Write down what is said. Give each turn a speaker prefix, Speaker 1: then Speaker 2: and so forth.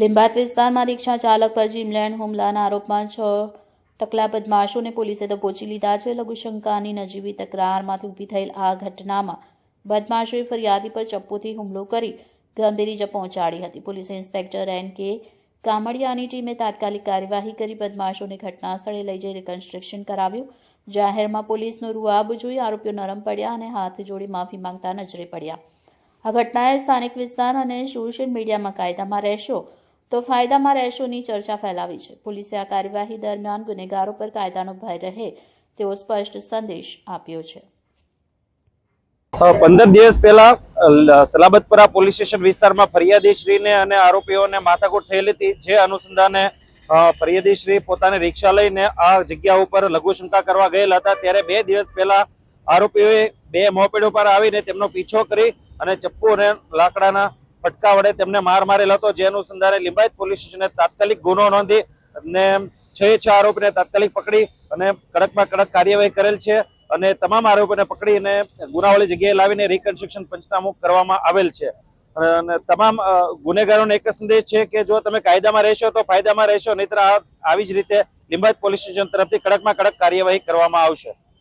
Speaker 1: લીંબાત વિસ્તારમાં રિક્ષા ચાલક પર જીમલેન્ડ હુમલાના આરોપમાં છ ટકલા બદમાશોને પોલીસે તો પહોંચી લીધા છે. લઘુશંકાની નજીવી તકરારમાંથી ઊભી થયેલ આ ઘટનામાં બદમાશોએ ફરિયાદી પર ચપ્પુથી હુમલો કરી ગંભીર ઇજા પહોંચાડી હતી. પોલીસે ઇન્સ્પેક્ટર એન કે કામડિયાની ટીમે તાત્કાલિક કાર્યવાહી કરી બદમાશોને ઘટના સ્થળે લઈ જઈ રિકન્સ્ટ્રક્શન કરાવ્યું. જાહેરમાં પોલીસનો રૂઆબ જોઈ આરોપીઓ નરમ પડ્યા અને હાથ જોડી માફી માંગતા નજરે પડ્યા. આ ઘટનાએ સ્થાનિક વિસ્તાર અને સોશિયલ મીડિયામાં કાયદામાં રહેશો તો ફાયદામાં રહેશોની ચર્ચા ફેલાવી છે. પોલીસે આ કાર્યવાહી દરમિયાન ગુનેગારો પર કાયદાનો ભય રહે તેવો સ્પષ્ટ સંદેશ આપ્યો છે.
Speaker 2: પંદર દિવસ પહેલા સલાબતપુરા પોલીસ સ્ટેશન વિસ્તારમાં ફરિયાદીશ્રીને અને આરોપીઓને માથાકૂટ થયેલી હતી, જે અનુસંધાને ફરિયાદીશ્રી પોતાની રિક્ષા લઈને આ જગ્યા ઉપર લઘુશંકા કરવા ગયેલા હતા. ત્યારે બે દિવસ પહેલા આરોપીઓએ બે મોપેડ ઉપર આવીને તેમનો પીછો કરી અને ચપ્પુ અને લાકડાના ફટકા વડે તેમને માર મારેલ હતો. જે અનુસંધાને લિંબાયત પોલીસ સ્ટેશને તાત્કાલિક ગુનો નોંધી અને છ છ આરોપીને તાત્કાલિક પકડી અને કડકમાં કડક કાર્યવાહી કરેલ છે અને તમામ આરોપીને પકડીને ગુનાવાળી જગ્યાએ લાવીને રિકન્સ્ટ્રક્શન પંચનામું કરવામાં આવેલ છે. અને તમામ ગુનેગારોને એક સંદેશ છે કે જો તમે કાયદામાં રહેશો તો ફાયદામાં રહેશો, નહીતર આવી જ રીતે લિંબાયત પોલીસ સ્ટેશન તરફથી કડકમાં કડક કાર્યવાહી કરવામાં આવશે.